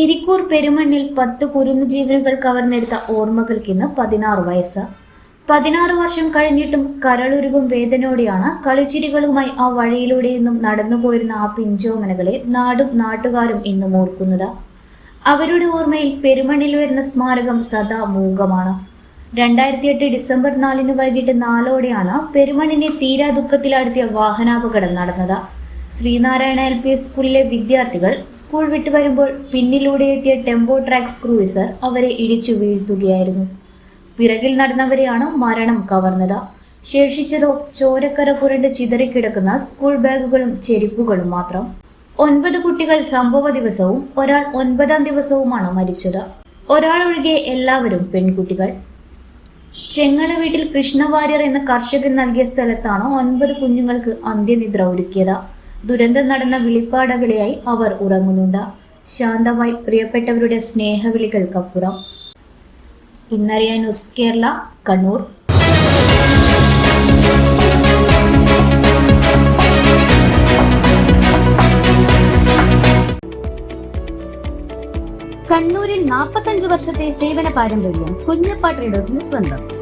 ഇരിക്കൂർ പെരുമണ്ണിൽ പത്ത് കുരുന്നു ജീവനുകൾ കവർന്നെടുത്ത ഓർമ്മകൾക്കിന്ന് പതിനാറ് വയസ്സ്. പതിനാറ് വർഷം കഴിഞ്ഞിട്ടും കരളുരുകും വേദനയോടെയാണ് കളിച്ചിരികളുമായി ആ വഴിയിലൂടെ നിന്നും നടന്നു പോയിരുന്ന ആ പിഞ്ചോമനകളെ നാടും നാട്ടുകാരും ഇന്നും ഓർക്കുന്നത്. അവരുടെ ഓർമ്മയിൽ പെരുമണ്ണിൽ വരുന്ന സ്മാരകം സദാ മൂകമാണ്. രണ്ടായിരത്തി എട്ട് ഡിസംബർ നാലിന് വൈകിട്ട് നാലോടെയാണ് പെരുമണ്ണിനെ തീരാ ദുഃഖത്തിലാഴ്ത്തിയ വാഹനാപകടം നടന്നത്. ശ്രീനാരായണ എൽ പി സ്കൂളിലെ വിദ്യാർത്ഥികൾ സ്കൂൾ വിട്ടു വരുമ്പോൾ പിന്നിലൂടെ എത്തിയ ടെമ്പോ ട്രാക്സ് ക്രൂയിസർ അവരെ ഇടിച്ചു വീഴ്ത്തുകയായിരുന്നു. പിറകിൽ നടന്നവരെയാണ് മരണം കവർന്നത്. ശേഷിച്ചതോ ചോരക്കര പുരണ്ട് ചിതറിക്കിടക്കുന്ന സ്കൂൾ ബാഗുകളും ചെരിപ്പുകളും മാത്രം. ഒൻപത് കുട്ടികൾ സംഭവ ദിവസവും ഒരാൾ ഒൻപതാം ദിവസവുമാണ് മരിച്ചത്. ഒരാൾ ഒഴികെ എല്ലാവരും പെൺകുട്ടികൾ. ചെങ്ങള വീട്ടിൽ കൃഷ്ണവാര്യർ എന്ന കർഷകൻ നൽകിയ സ്ഥലത്താണ് ഒൻപത് കുഞ്ഞുങ്ങൾക്ക് അന്ത്യനിദ്ര ഒരുക്കിയത്. ദുരന്തം നടന്ന വിളിപ്പാടകളെയായി അവർ ഉറങ്ങുന്നുണ്ട്. ശാന്തമായി പ്രിയപ്പെട്ടവരുടെ സ്നേഹവിളികൾക്കപ്പുറം. ഇന്നറിയാൻ ന്യൂസ് കേരള കണ്ണൂർ. കണ്ണൂരിൽ നാൽപ്പത്തഞ്ചു വർഷത്തെ സേവന പാരമ്പര്യം കുഞ്ഞപ്പ ട്രേഡേഴ്സിന് സ്വന്തം.